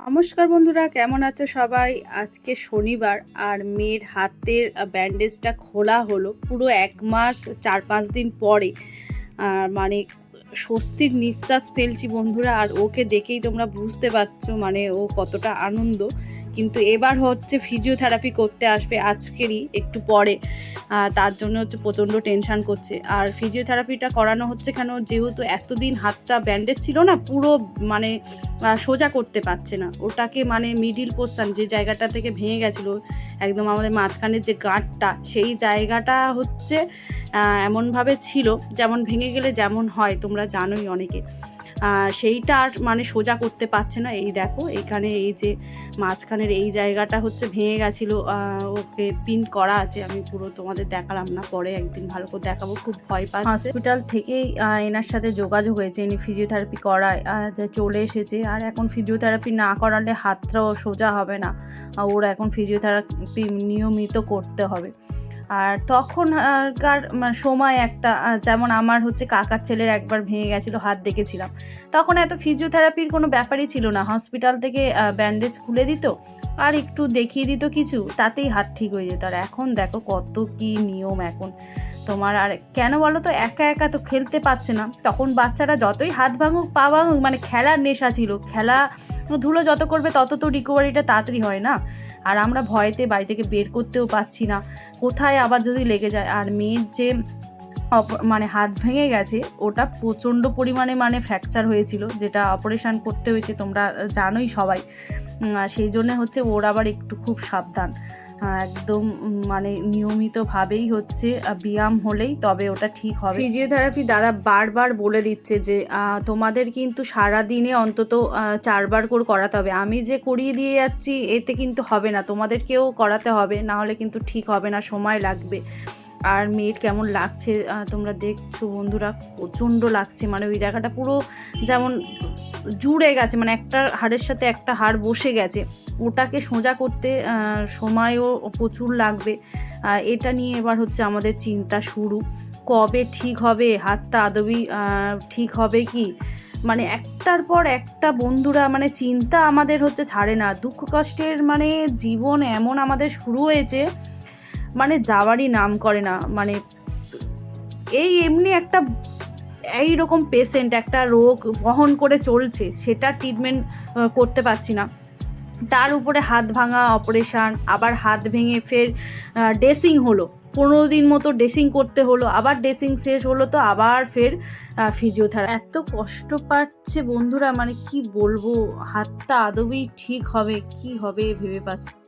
নমস্কার বন্ধুরা, কেমন আছো সবাই? আজকে শনিবার আর মেয়ের হাতের ব্যান্ডেজটা খোলা হলো পুরো এক মাস, চার পাঁচ দিন পরে। আর মানে স্বস্তির নিঃশ্বাস ফেলছি বন্ধুরা, আর ওকে দেখেই তোমরা বুঝতে পারছ মানে ও কতটা আনন্দ। কিন্তু এবার হচ্ছে ফিজিওথেরাপি করতে আসবে আজকেরই, একটু পরে। তার জন্য হচ্ছে প্রচণ্ড টেনশন করছে। আর ফিজিওথেরাপিটা করানো হচ্ছে কেন? যেহেতু এতদিন হাতটা ব্যান্ডেজ ছিল না, পুরো মানে সোজা করতে পারছে না। ওটাকে মানে মিডিল পোর্শন যে জায়গাটা থেকে ভেঙে গেছিল, একদম আমাদের মাঝখানের যে গাঁটটা সেই জায়গাটা হচ্ছে এমনভাবে ছিল, যেমন ভেঙে গেলে যেমন হয়, তোমরা জানোই অনেকে। সেইটা আর মানে সোজা করতে পারছে না। এই দেখো, এখানে এই যে মাঝখানের এই জায়গাটা হচ্ছে ভেঙে গেছিল ওকে পিন করা আছে। আমি পুরো তোমাদের দেখালাম না, পরে একদিন ভালো করে দেখাবো, খুব ভয় পাচ্ছে। হসপিটাল থেকেই এনার সাথে যোগাযোগ হয়েছে, ইনি ফিজিওথেরাপি করায় চলে এসেছে। আর এখন ফিজিওথেরাপি না করালে হাতটাও সোজা হবে না। ওর এখন ফিজিওথেরাপি নিয়মিত করতে হবে। আর তখন কার সময় একটা যেমন আমার হচ্ছে কাকার ছেলের একবার ভেঙে গেছিল, হাত দেখেছিলাম। তখন এত ফিজিওথেরাপির কোনো ব্যাপারই ছিল না। হসপিটাল থেকে ব্যান্ডেজ খুলে দিত, আর একটু দেখিয়ে দিত কিছু, তাতেই হাত ঠিক হয়ে যেত। আর এখন দেখো কত কি নিয়ম এখন। তোমার আর কেন বলো তো, একা একা তো খেলতে পারছে না। তখন বাচ্চারা যতই হাত ভাঙুক, পা ভাঙুক মানে খেলার নেশা ছিল। খেলা ধুলো যত করবে তত তো রিকভারিটা তাড়াতাড়ি হয় না। আর আমরা ভয়েতে বাড়ি থেকে বের করতেও পাচ্ছি না। কোথায় আবার যদি লেগে যায়? আর মেয়ের যে মানে হাত ভেঙে গেছে, ওটা প্রচণ্ড পরিমাণে মানে ফ্র্যাকচার হয়েছিল, যেটা অপারেশান করতে হয়েছে, তোমরা জানোই সবাই। সেই জন্য হচ্ছে ওর আবার একটু খুব সাবধান। একদম মানে নিয়মিতভাবেই হচ্ছে ব্যায়াম হলেই তবে ওটা ঠিক হবে। ফিজিওথেরাপি দাদা বারবার বলে দিচ্ছে যে তোমাদের কিন্তু সারা দিনে অন্তত চারবার করে করাতে হবে। আমি যে করিয়ে দিয়ে যাচ্ছি, এতে কিন্তু হবে না। তোমাদেরকেও করাতে হবে, না হলে কিন্তু ঠিক হবে না, সময় লাগবে। আর মেয়ের কেমন লাগছে তোমরা দেখছ বন্ধুরা, প্রচণ্ড লাগছে মানে ওই জায়গাটা পুরো যেমন জুড়ে গেছে মানে একটা হাড়ের সাথে একটা হাড় বসে গেছে। ওটাকে সোজা করতে সময়ও প্রচুর লাগবে। এটা নিয়ে এবার হচ্ছে আমাদের চিন্তা শুরু। কবে ঠিক হবে? হাতটা আদবি ঠিক হবে কি? মানে একটার পর একটা বন্ধুরা মানে চিন্তা আমাদের হচ্ছে ছাড়ে না। দুঃখ কষ্টের মানে জীবন এমন আমাদের শুরু হয়েছে মানে যাওয়ারই নাম করে না মানে এই এমনি একটা এই রকম পেশেন্ট একটা রোগ বহন করে চলছে, সেটা ট্রিটমেন্ট করতে পারছি না। তার উপরে হাত ভাঙা অপারেশান আবার হাত ভেঙে ফের ড্রেসিং হলো, পনেরো দিন মতো ড্রেসিং করতে হলো, আবার ড্রেসিং শেষ হলো তো আবার ফের ফিজিওথেরাপি এত কষ্ট পাচ্ছে বন্ধুরা মানে কি বলব, হাতটা আদবেই ঠিক হবে, কি হবে ভেবে পাচ্ছি